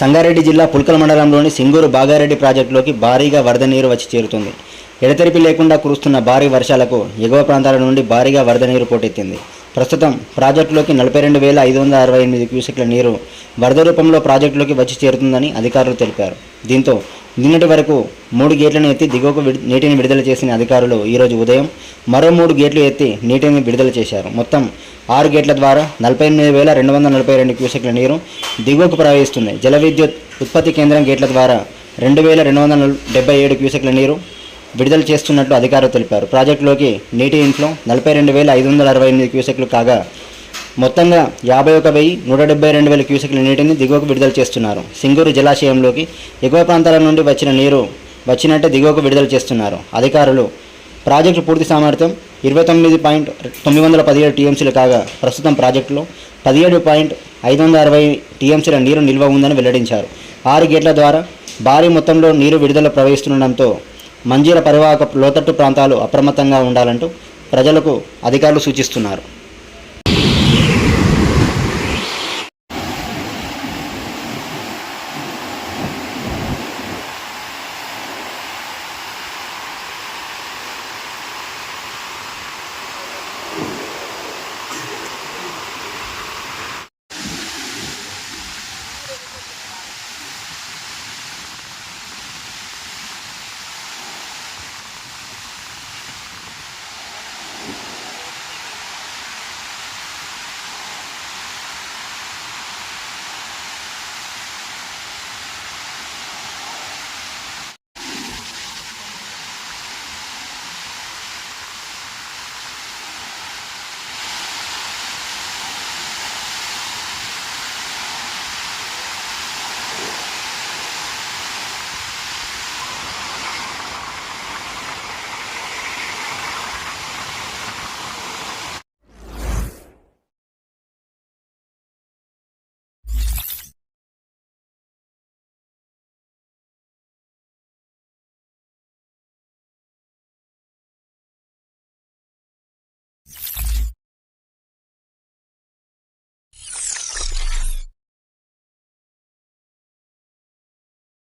సంగారెడ్డి జిల్లా పుల్కల మండలంలోని సింగూరు బాగారెడ్డి ప్రాజెక్టులోకి భారీగా వరద నీరు వచ్చి చేరుతుంది. ఎడతెరిపి లేకుండా కురుస్తున్న భారీ వర్షాలకు ఎగువ ప్రాంతాల నుండి భారీగా వరద నీరు పోటెత్తింది. ప్రస్తుతం ప్రాజెక్టులోకి నలభై రెండు వేల ఐదు వందల అరవై ఎనిమిది క్యూసెక్ల నీరు వరద రూపంలో ప్రాజెక్టులోకి వచ్చి చేరుతుందని అధికారులు తెలిపారు. దీంతో నిన్నటి వరకు మూడు గేట్లను ఎత్తి దిగువకు నీటిని విడుదల చేసిన అధికారులు ఈరోజు ఉదయం మరో మూడు గేట్లు ఎత్తి నీటిని విడుదల చేశారు. మొత్తం ఆరు గేట్ల ద్వారా నలభై ఎనిమిది వేల రెండు వందల నలభై రెండు క్యూసెక్ల నీరు దిగువకు ప్రవహిస్తుంది. జల విద్యుత్ ఉత్పత్తి కేంద్రం గేట్ల ద్వారా రెండు వేల రెండు వందల డెబ్బై ఏడు క్యూసెక్ల నీరు విడుదల చేస్తున్నట్లు అధికారులు తెలిపారు. ప్రాజెక్టులోకి నీటి ఇన్ఫ్లో నలభై రెండు వేల ఐదు వందల అరవై ఎనిమిది క్యూసెక్లు కాగా మొత్తంగా యాభై ఒక వెయ్యి నూట డెబ్బై రెండు వేల క్యూసెక్ల నీటిని దిగువకు విడుదల చేస్తున్నారు. సింగూరు జలాశయంలోకి ఎగువ ప్రాంతాల నుండి వచ్చిన నీరు వచ్చినట్టే దిగువకు విడుదల చేస్తున్నారు. అధికారులు ప్రాజెక్టు పూర్తి సామర్థ్యం ఇరవై తొమ్మిది పాయింట్ తొమ్మిది వందల పదిహేడు టీఎంసీలు కాగా ప్రస్తుతం ప్రాజెక్టులో పదిహేడు పాయింట్ ఐదు వందల అరవై టీఎంసీల నీరు నిల్వ ఉందని వెల్లడించారు. ఆరు గేట్ల ద్వారా భారీ మొత్తంలో నీరు విడుదల ప్రవహిస్తుండడంతో మంజీర పరివాహక లోతట్టు ప్రాంతాలు అప్రమత్తంగా ఉండాలంటూ ప్రజలకు అధికారులు సూచిస్తున్నారు.